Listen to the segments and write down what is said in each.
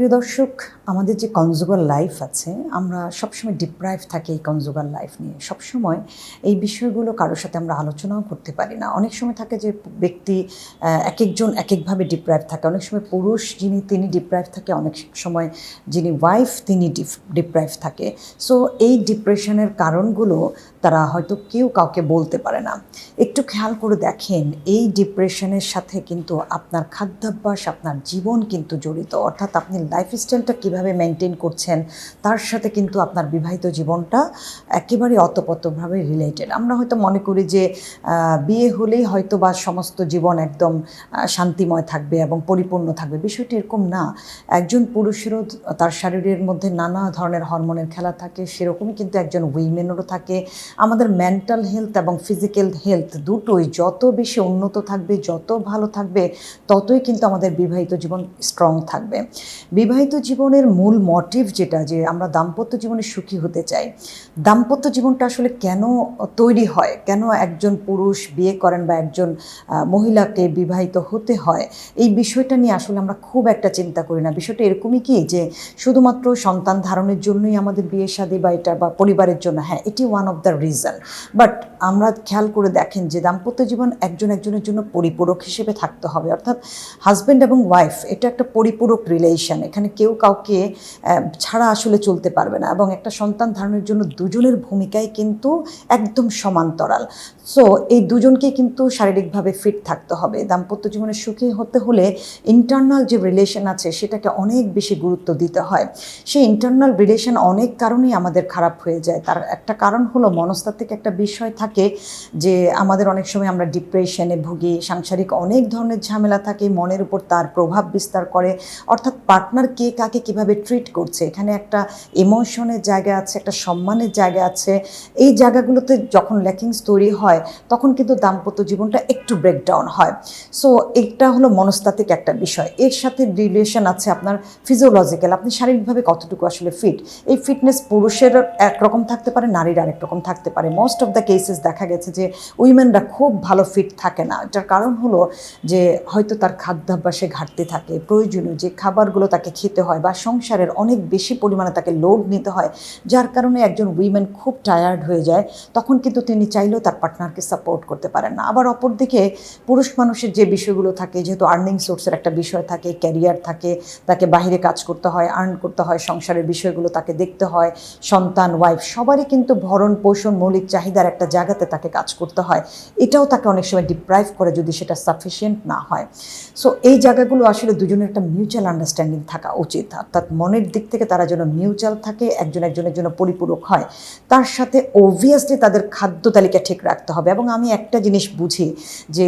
প্রিয় দর্শক, আমাদের যে কনজুগাল লাইফ আছে, আমরা সবসময় ডিপ্রাইভ থাকি এই কনজুগাল লাইফ নিয়ে। সবসময় এই বিষয়গুলো কারোর সাথে আমরা আলোচনাও করতে পারি না। অনেক সময় থাকে যে ব্যক্তি এক একজন এক একভাবে ডিপ্রাইভ থাকে। অনেক সময় পুরুষ যিনি তিনি ডিপ্রাইভ থাকে, অনেক সময় যিনি ওয়াইফ তিনি ডিপ্রাইভ থাকে। সো এই ডিপ্রেশনের কারণগুলো তারা হয়তো কেউ কাউকে বলতে পারে না। একটু খেয়াল করে দেখেন, এই ডিপ্রেশনের সাথে কিন্তু আপনার খাদ্যাভ্যাস, আপনার জীবন কিন্তু জড়িত। অর্থাৎ আপনি লাইফস্টাইলটা কীভাবে মেনটেন করছেন, তার সাথে কিন্তু আপনার বিবাহিত জীবনটা একেবারে অতপতভাবে রিলেটেড আমরা হয়তো মনে করি যে বিয়ে হলেই হয়তো বা সমস্ত জীবন একদম শান্তিময় থাকবে এবং পরিপূর্ণ থাকবে। বিষয়টি এরকম না। একজন পুরুষেরও তার শরীরের মধ্যে নানা ধরনের হরমোনের খেলা থাকে, সেরকমই কিন্তু একজন উইমেনেরও থাকে। আমাদের মেন্টাল হেলথ এবং ফিজিক্যাল হেলথ দুটোই যত বেশি উন্নত থাকবে, যত ভালো থাকবে, ততই কিন্তু আমাদের বিবাহিত জীবন স্ট্রং থাকবে। বিবাহিত জীবনের মূল মোটিভ যেটা, যে আমরা দাম্পত্য জীবনে সুখী হতে চাই, দাম্পত্য জীবনটা আসলে কেন তৈরি হয়? কেন একজন পুরুষ বিয়ে করেন বা একজন মহিলাকে বিবাহিত হতে হয়? এই বিষয়টা নিয়ে আসলে আমরা খুব একটা চিন্তা করি না। বিষয়টা এরকমই কি, যে শুধুমাত্র সন্তান ধারণের জন্যই আমাদের বিয়ে শাদী বা এটা বা পরিবারের জন্য হ্যাঁ এটি one of the reason but আমরা খেয়াল করে দেখেন যে দাম্পত্য জীবন একজন একজনের জন্য পরিপূরক হিসেবে থাকতে হবে। অর্থাৎ হাজব্যান্ড এবং ওয়াইফ এটা একটা পরিপূরক রিলেশন এখানে কেউ কাউকে ছাড়া আসলে চলতে পারবে না এবং একটা সন্তান ধারণের জন্য দুজনের ভূমিকায় কিন্তু একদম সমান্তরাল। সো এই দুজনকে কিন্তু শারীরিকভাবে ফিট থাকতে হবে। দাম্পত্য জীবনে সুখী হতে হলে ইন্টারনাল যে রিলেশন আছে সেটাকে অনেক বেশি গুরুত্ব দিতে হয়। সেই ইন্টারনাল রিলেশন অনেক কারণেই আমাদের খারাপ হয়ে যায়। তার একটা কারণ হলো মনস্তাত্ত্বিক একটা বিষয় থাকে যে আমাদের অনেক সময় আমরা ডিপ্রেশনে ভুগি, সাংসারিক অনেক ধরনের ঝামেলা থাকে, মনের উপর তার প্রভাব বিস্তার করে, অর্থাৎ পার্টনার কে কাকে কীভাবে ট্রিট করছে? এখানে একটা ইমোশনের জায়গা আছে, একটা সম্মানের জায়গা আছে। এই জায়গাগুলোতে যখন ল্যাকিংস তৈরি হয়, তখন কিন্তু দাম্পত্য জীবনটা একটু ব্রেকডাউন হয়। সো এটা হলো মনস্তাত্ত্বিক একটা বিষয়। এর সাথে রিলেশন আছে আপনার ফিজিওলজিক্যাল আপনি শারীরিকভাবে কতটুকু আসলে ফিট এই ফিটনেস পুরুষের একরকম থাকতে পারে, নারীর আরেক রকম থাকতে পারে। মোস্ট অফ দ্য কেসেস দেখা গেছে যে উইমেনরা খুব ভালো ফিট থাকে না। এটার কারণ হলো যে, হয়তো তার খাদ্যাভ্যাসে ঘাটতি থাকে। প্রয়োজনীয় যে খাবারগুলো তাকে খেতে হয় বা সংসারের অনেক বেশি পরিমাণে তাকে লোড নিতে হয়, যার কারণে একজন উইমেন খুব টায়ার্ড হয়ে যায়, তখন কিন্তু তিনি চাইলেও তার পার্টনারকে সাপোর্ট করতে পারেন না। আবার অপরদিকে পুরুষ মানুষের যে বিষয়গুলো থাকে, যেহেতু আর্নিং সোর্সের একটা বিষয় থাকে ক্যারিয়ার থাকে, তাকে বাইরে কাজ করতে হয় আর্ন করতে হয়, সংসারের বিষয়গুলো তাকে দেখতে হয়, সন্তান ওয়াইফ সবারই কিন্তু ভরণ পোষণ, মৌলিক চাহিদার একটা জায়গাতে তাকে কাজ করতে হয়। এটাও তাকে অনেক সময় ডিপ্রাইভ করে যদি সেটা সাফিসিয়েন্ট না হয়। সো এই জায়গাগুলো আসলে দুজনের একটা মিউচুয়াল আন্ডারস্ট্যান্ডিং থাকা উচিত। অর্থাৎ মনের দিক থেকে তারা যেন মিউচুয়াল থাকে, একজন একজনের জন্য পরিপূরক হয়। তার সাথে অবভিয়াসলি তাদের খাদ্য তালিকা ঠিক রাখতে হবে। এবং আমি একটা জিনিস বুঝি যে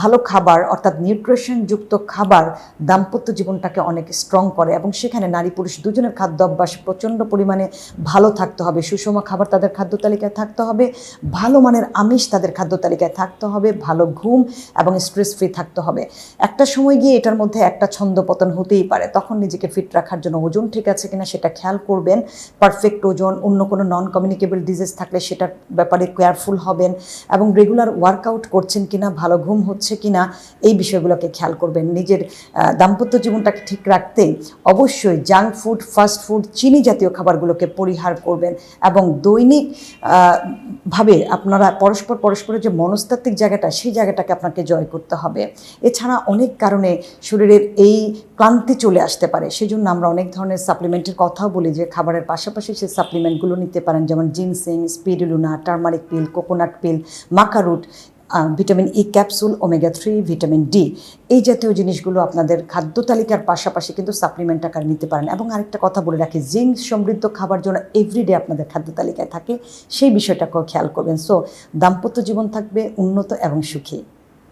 ভালো খাবার অর্থাৎ নিউট্রিশনযুক্ত খাবার দাম্পত্য জীবনটাকে অনেক স্ট্রং করে এবং সেখানে নারী পুরুষ দুজনের খাদ্য অভ্যাস প্রচণ্ড পরিমাণে ভালো থাকতে হবে। সুষম খাবার তাদের খাদ্য তালিকায় থাকতে হবে, ভালো মানের আমিষ তাদের খাদ্য তালিকায় থাকতে হবে, ভালো ঘুম এবং স্ট্রেস ফ্রি থাকতে হবে। একটা সময় গিয়ে এটার মধ্যে একটা ছন্দপতন হতেই পারে। তখন নিজেকে ফিট রাখার জন্য ওজন ঠিক আছে কিনা সেটা খেয়াল করবেন। পারফেক্ট ওজন, অন্য কোনো নন কমিউনিকেবল ডিজিজ থাকলে সেটার ব্যাপারে কেয়ারফুল হবেন এবং রেগুলার ওয়ার্কআউট করছেন কিনা, ভালো ঘুম হচ্ছে কিনা, এই বিষয়গুলোকে খেয়াল করবেন। নিজের দাম্পত্য জীবনটাকে ঠিক রাখতে অবশ্যই জাঙ্ক ফুড ফাস্ট ফুড চিনি জাতীয় খাবারগুলোকে পরিহার করবেন এবং দৈনিক ভাবে আপনারা পরস্পর পরস্পরের যে মনস্তাত্ত্বিক জায়গাটা, সেই জায়গাটাকে আপনাকে জয় করতে হবে। এছাড়া অনেক কারণে শরীরের এই ক্লান্তি চলে আসতে পারে। সেজন্য আমরা অনেক ধরনের সাপ্লিমেন্টের কথাও বলি যে খাবারের পাশাপাশি সেই সাপ্লিমেন্টগুলো নিতে পারেন, যেমন ginseng spirulina turmeric peel coconut peel maca root vitamin E capsule omega three vitamin D এই জাতীয় জিনিসগুলো আপনাদের খাদ্য তালিকার পাশাপাশি কিন্তু সাপ্লিমেন্ট আকারে নিতে পারেন। এবং আরেকটা কথা বলে রাখি, জিঙ্ক সমৃদ্ধ খাবার জন্য এভরিডে আপনাদের খাদ্য তালিকায় থাকে, সেই বিষয়টাকেও খেয়াল করবেন। সো দাম্পত্য জীবন থাকবে, উন্নত এবং সুখী।